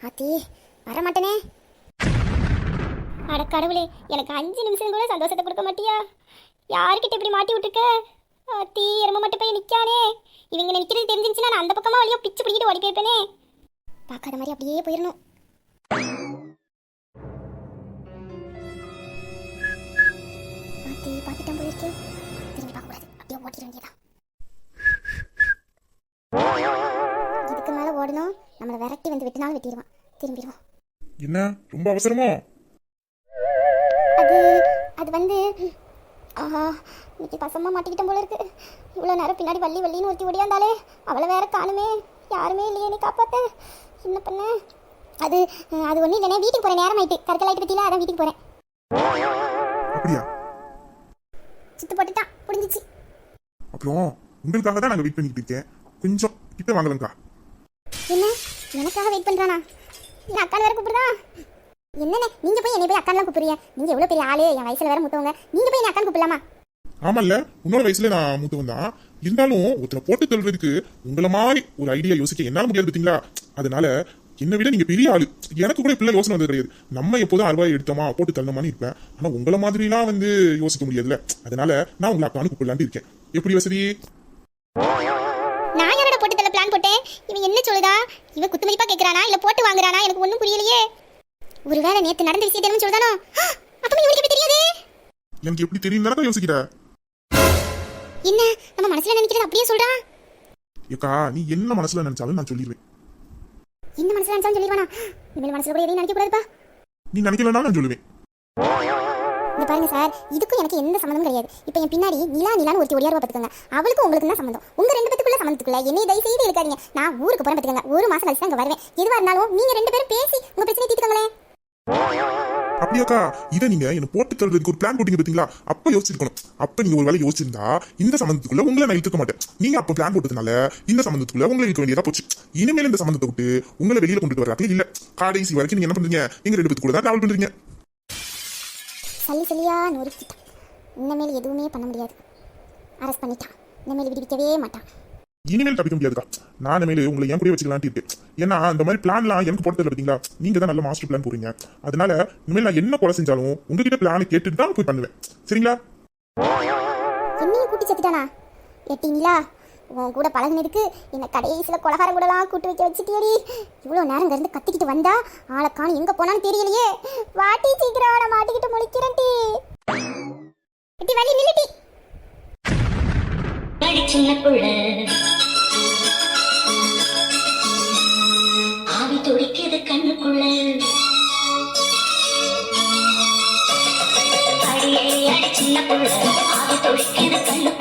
ஆத்தி வரமாட்டேனே. அட கடவுளே எனக்கு அஞ்சு நிமிஷம் கூட சந்தோஷத்தை கொடுக்க மாட்டியா? யாருக்கிட்ட இப்படி மாட்டி விட்டுருக்க? ஆத்தி எரும மட்டும் போய் நிற்கானே இவங்க நிற்கிறது தெரிஞ்சிருந்துச்சுன்னா நான் அந்த பக்கமாக வழியோ பிச்சு பிடிக்கிட்டு ஓடி போயிருப்பேனே. பார்க்காத மாதிரி அப்படியே போயிடணும் அத்தி பார்த்துட்டேன் போயிருக்கேன் திரும்பி பார்க்கக்கூடாது. அப்படியே ஓட்டிட வேண்டியதான் நம்மளை விரட்டி வந்து வெட்டினாலும் வெட்டிடுவான் திரும்பிடுவோம் என்ன? ரொம்ப அவசரமோ? அது அது வந்து ஆஹா இன்னைக்கு பசமா மாட்டிக்கிட்டேன் போல இருக்கு. இவ்வளோ நேரம் பின்னாடி வள்ளி வள்ளின்னு ஒருத்தி ஓடியாந்தாலே அவளை வேற காணுமே. யாருமே இல்லையே நீ காப்பாத்த. என்ன பண்ண? அது அது ஒன்றும் இல்லைனே வீட்டுக்கு போகிறேன் நேரம் ஆயிட்டு கருக்கல் ஆயிட்டு பற்றியில அதான் வீட்டுக்கு போகிறேன் அப்படியா? சுத்து போட்டுட்டான் புரிஞ்சிச்சு. அப்புறம் உங்களுக்காக தான் நாங்கள் வெயிட் பண்ணிக்கிட்டு இருக்கேன். கொஞ்சம் கிட்ட வாங்கலங்கக்கா என்ன? எனக்காக வெயிட் பண்ணுறானா என் அக்கான் வேற கூப்பிடுறா. என்னண்ணே நீங்கள் போய் என்னை போய் அக்கான்லாம் கூப்பிடுறீங்க? நீங்கள் எவ்வளோ பெரிய ஆளு? என் வயசில் வேற மூத்தவங்க. நீங்கள் போய் என்ன அக்கான் கூப்பிடலாமா? ஆமால்ல உன்னோட வயசுல நான் மூத்தவன் தான். இருந்தாலும் ஒருத்தனை போட்டு தள்ளுறதுக்கு உங்களை மாதிரி ஒரு ஐடியா யோசிக்க என்னால் முடியாது பார்த்தீங்களா? அதனால என்னை விட நீங்க பெரிய ஆளு. எனக்கு கூட இப்படிலாம் யோசனை வந்தது கிடையாது. நம்ம எப்போதும் அறுவாய் எடுத்தோமா போட்டு தள்ளணுமான்னு இருப்பேன். ஆனா உங்களை மாதிரிலாம் வந்து யோசிக்க முடியாதுல்ல. அதனால நான் உங்களை அக்கானு கூப்பிடலான்ட்டு இருக்கேன். எப்படி வசதி? பிளான் போட்டேன். இவன் என்ன சொல்லுதா? இவன் குத்து மதிப்பா கேக்குறானா? இல்ல போட்டு வாங்குறானா? எனக்கு ஒண்ணும் புரியலையே. ஒருவேளை நேத்து நடந்த என்னமோ சொல்றானோ அப்ப இவனுக்கு எப்படி தெரியாது. எனக்கு எப்படி தெரியும்? தானே யோசிக்கிற? என்ன? நம்ம மனசுல நினைக்கிறது அப்படியே சொல்றான் ஏக்கா நீ என்ன மனசுல நினைச்சாலும் நான் சொல்லிடுவேன் என்ன மனசுல நினைச்சாலும் சொல்லிடுவானா இனிமேல் மனசுல கூட எதையும் நினைக்க கூடாதுப்பா. நீ நினைக்கலன்னா நான் சொல்லுவேன். இந்த பாருங்க சார் இதுக்கும் எனக்கு எந்த சம்மந்தமும் கிடையாது. இப்போ என் பின்னாடி நிலா நிலான்னு ஒருத்தி ஒடியாருவா பார்த்துக்கோங்க. அவளுக்கும் உங்களுக்கு தான் சம்மந்தம். உங்க ரெண்டு பேத்துக்குள்ள சம்மந்தத்துக்குள்ள என்னை தயவு செய்து இருக்காதீங்க நான் ஊருக்கு போறேன் பார்த்துக்கோங்க. ஒரு மாசம் கழிச்சு அங்கே வருவேன். எதுவாக இருந்தாலும் நீங்க ரெண்டு பேரும் பேசி உங்க பிரச்சனை தீர்த்துக்கோங்களேன். அப்படியாக்கா இதை நீங்க என்ன போட்டு தள்ளுறதுக்கு ஒரு பிளான் போட்டீங்க பாத்தீங்களா அப்ப யோசிச்சிருக்கணும். அப்ப நீங்க ஒரு வேலை யோசிச்சிருந்தா இந்த சம்பந்தத்துக்குள்ள உங்களை நான் இழுத்துக்க மாட்டேன். நீங்க அப்ப பிளான் போட்டதுனால இந்த சம்பந்தத்துக்குள்ள உங்களை இழுக்க வேண்டியதா போச்சு. இனிமேல் இந்த சம்பந்தத்தை விட்டு உங்களை வெளியில கொண்டுட்டு வராங்களே இல்ல. கடைசி வரைக்கும் நீங்க என்ன பண்றீங்க? நீங்க ரெண்டு பேத்துக்குள்ள தான் டிராவல் பண்றீங்க. சல்லி சல்லியா நொறுக்கிட்டான். இனிமேல் எதுவுமே பண்ண முடியாது. அரெஸ்ட் பண்ணிட்டான். இனிமேல் விடுவிக்கவே மாட்டான். இனிமேல் தப்பிக்க முடியாதுக்கா. நான் இனிமேல் உங்களை என் கூட வச்சுக்கலான்ட்டு இருக்கேன். ஏன்னா அந்த மாதிரி பிளான்லாம் எனக்கு போட்டு தரல பாத்தீங்களா நீங்க தான் நல்ல மாஸ்டர் பிளான் போறீங்க அதனால இனிமேல் நான் என்ன கொலை செஞ்சாலும் உங்ககிட்ட பிளானை கேட்டுட்டு தான் போய் பண்ணுவேன். சரிங்களா? என்னையும் கூட்டி செத்துட்டானா? எட்டிங்களா உன் கூட பழகினதுக்கு என்னை கடைசியில் கொலகாரம் கூடலாம் கூட்டு வைக்க வச்சுட்டியடி. இவ்வளோ நேரம் இருந்து கத்திக்கிட்டு வந்தா ஆளைக்கான எங்கே போனான்னு தெரியலையே. வாட்டி சீக்கிரம் நான் மாட்டிக்கிட்டு முடிக்கிறேன் டி. எட்டி வழி நில்லுட்டி சின்ன புள்ள. ஆவி துடிக்குது கண்ணுக்குள்ள. அடியே அடி சின்ன புள்ள. ஆவி துடிக்குது கண்ணுக்குள்ள.